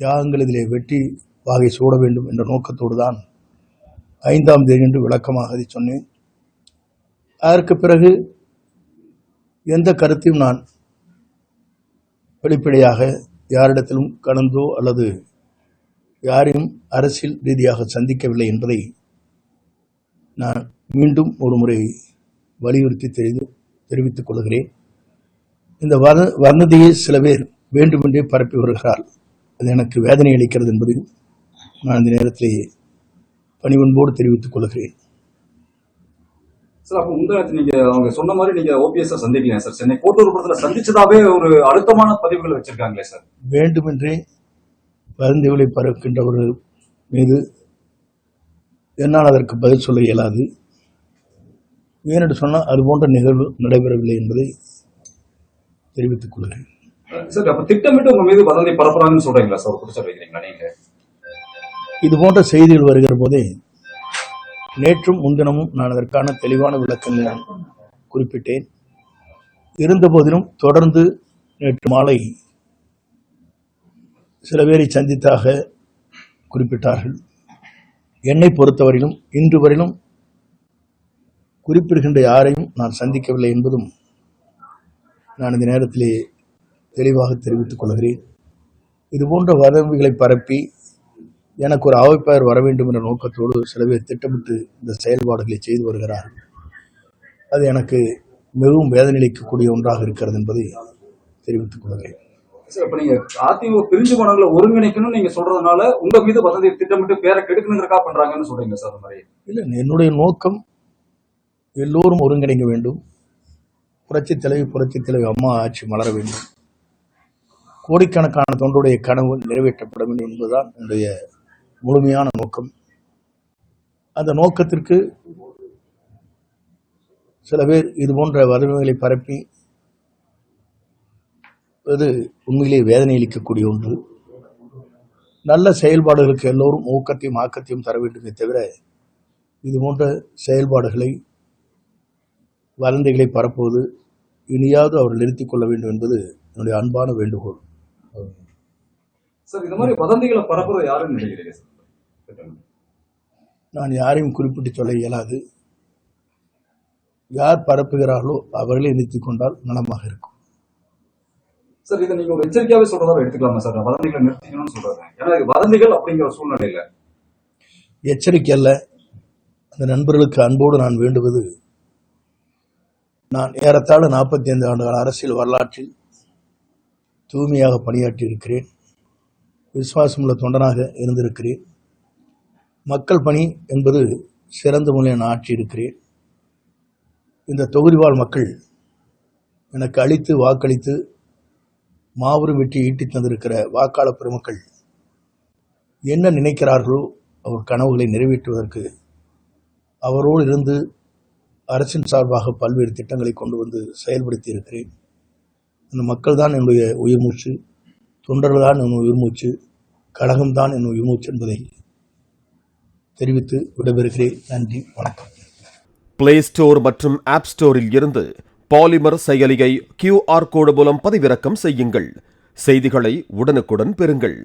தியாகங்கள் இதிலே வெற்றி வாகை சூட வேண்டும் என்ற நோக்கத்தோடு தான் ஐந்தாம் தேதி என்று விளக்கமாக அதை சொன்னேன். அதற்கு பிறகு எந்த கருத்தையும் நான் வெளிப்படையாக யாரிடத்திலும் கலந்தோ அல்லது யாரையும் அரசியல் ரீதியாக சந்திக்கவில்லை என்பதை நான் மீண்டும் ஒரு முறை வலியுறுத்தி தெரிந்து தெரிவித்துக் கொள்கிறேன். இந்த வத வதந்தியை சில பேர் வேண்டுமென்றே பரப்பி வருகிறார் அது எனக்கு வேதனை அளிக்கிறது என்பதையும் நான் இந்த நேரத்திலே பணிவன்போடு தெரிவித்துக் கொள்கிறேன். சார் அப்ப உங்க நீங்க அவங்க சொன்ன மாதிரி நீங்க ஓபிஎஸ் சந்திக்கலையா சார்? சென்னை கோட்டூர்புரத்துல சந்திச்சதாவே ஒரு அழுத்தமான பதிவுகள் வச்சிருக்காங்களே சார்? வேண்டுமென்றே வதந்திகளை பரப்புகின்றவர்கள் மீது என்னால் அதற்கு பதில் சொல்ல இயலாது. ஏனென்று சொன்னால் அது போன்ற நிகழ்வு நடைபெறவில்லை என்பதை தெரிவித்துக் கொள்கிறேன். சார் அப்ப திட்டமிட்டு உங்க மீது வதந்தி பரப்புறாங்கன்னு சொல்றீங்களா சார் குடிச்சு வைக்கிறீங்களா நீங்க இது போன்ற செய்திகள் வருகிற போதே நேற்றும் முன்தினமும் நான் அதற்கான தெளிவான விளக்கங்களை நான் குறிப்பிட்டேன். இருந்தபோதிலும் தொடர்ந்து நேற்று மாலை சில பேரை சந்தித்தாக குறிப்பிட்டார்கள். என்னை பொறுத்தவரையிலும் இன்று வரையிலும் குறிப்பிடுகின்ற யாரையும் நான் சந்திக்கவில்லை என்பதும் நான் இந்த நேரத்திலே தெளிவாக தெரிவித்துக் கொள்கிறேன். இது போன்ற வதந்திகளை பரப்பி எனக்கு ஒரு அவைப்பெயர் வர வேண்டும் என்ற நோக்கத்தோடு சில பேர் திட்டமிட்டு இந்த செயல்பாடுகளை செய்து வருகிறார்கள் அது எனக்கு மிகவும் வேதனையளிக்கக்கூடிய ஒன்றாக இருக்கிறது என்பதை தெரிவித்துக் கொள்கிறேன். சார் இப்ப நீங்க அதிமுக பிரிஞ்சு போனவங்களை ஒருங்கிணைக்கணும்னு நீங்க சொல்றதுனால உங்க மீது வதந்தி திட்டமிட்டு பேரை கெடுக்கணுங்கிறக்கா பண்றாங்கன்னு சொல்றீங்க சார் மாதிரி. இல்லை என்னுடைய நோக்கம் எல்லோரும் ஒருங்கிணைக்க வேண்டும். புரட்சி தலைவி புரட்சி தலைவி அம்மா ஆட்சி மலர வேண்டும். கோடிக்கணக்கான தொண்டுடைய கனவு நிறைவேற்றப்பட வேண்டும் என்பதுதான் என்னுடைய முழுமையான நோக்கம். அந்த நோக்கத்திற்கு சில பேர் இது போன்ற வறுமைகளை பரப்பி அது உண்மையிலே வேதனை அளிக்கக்கூடிய ஒன்று. நல்ல செயல்பாடுகளுக்கு எல்லோரும் ஊக்கத்தையும் ஆக்கத்தையும் தர வேண்டுமே தவிர இது போன்ற செயல்பாடுகளை வதந்திகளை பரப்புவது இனியாவது அவர் நிறுத்திக் கொள்ள வேண்டும் என்பது என்னுடைய அன்பான வேண்டுகோள். சார் இந்த மாதிரி வதந்திகளை பரப்புறது யாருன்னு நினைக்கிறீங்க சார். நான் யாரையும் குறிப்பிட்டு சொல்ல இயலாது. யார் பரப்புகிறார்களோ அவர்களே நிறுத்திக் கொண்டால் நலமாக இருக்கும். சார் இதை நீங்க ஒரு எச்சரிக்கையாவே சொல்றதா எடுத்துக்கலாமா சார் வதந்திகளை நிறுத்திக்கணும்னு சொல்றேன் ஏன்னா வதந்திகள் அப்படிங்கிற சூழ்நிலையில. எச்சரிக்கை அல்ல. அந்த நண்பர்களுக்கு அன்போடு நான் வேண்டுவது நான் ஏறத்தாழ நாற்பத்தி ஐந்து ஆண்டுகால அரசியல் வரலாற்றில் தூய்மையாக பணியாற்றி இருக்கிறேன் விசுவாசமுள்ள தொண்டனாக இருந்திருக்கிறேன் மக்கள் பணி என்பது சிறந்த முறையில் நான் ஆற்றி இருக்கிறேன். இந்த தொகுதிவாழ் மக்கள் எனக்கு அளித்து வாக்களித்து மாபெரும் வெற்றி ஈட்டி தந்திருக்கிற வாக்காளர் பெருமக்கள் என்ன நினைக்கிறார்களோ அவர் கனவுகளை நிறைவேற்றுவதற்கு அவரோடு இருந்து அரசின் சார்பாக பல்வேறு திட்டங்களை கொண்டு வந்து செயல்படுத்தி இருக்கிறேன். அந்த மக்கள் தான் என்னுடைய உயிர் மூச்சு. தொண்டர்கள் தான் என் உயிர்மூச்சு கழகம்தான் என் உயிர்மூச்சு என்பதை தெரிவித்து விடைபெறுகிறேன். நன்றி வணக்கம். பிளே ஸ்டோர் மற்றும் ஆப் ஸ்டோரில் இருந்து பாலிமர் செயலியை கியூஆர் கோடு மூலம் பதிவிறக்கம் செய்யுங்கள். செய்திகளை உடனுக்குடன் பெறுங்கள்.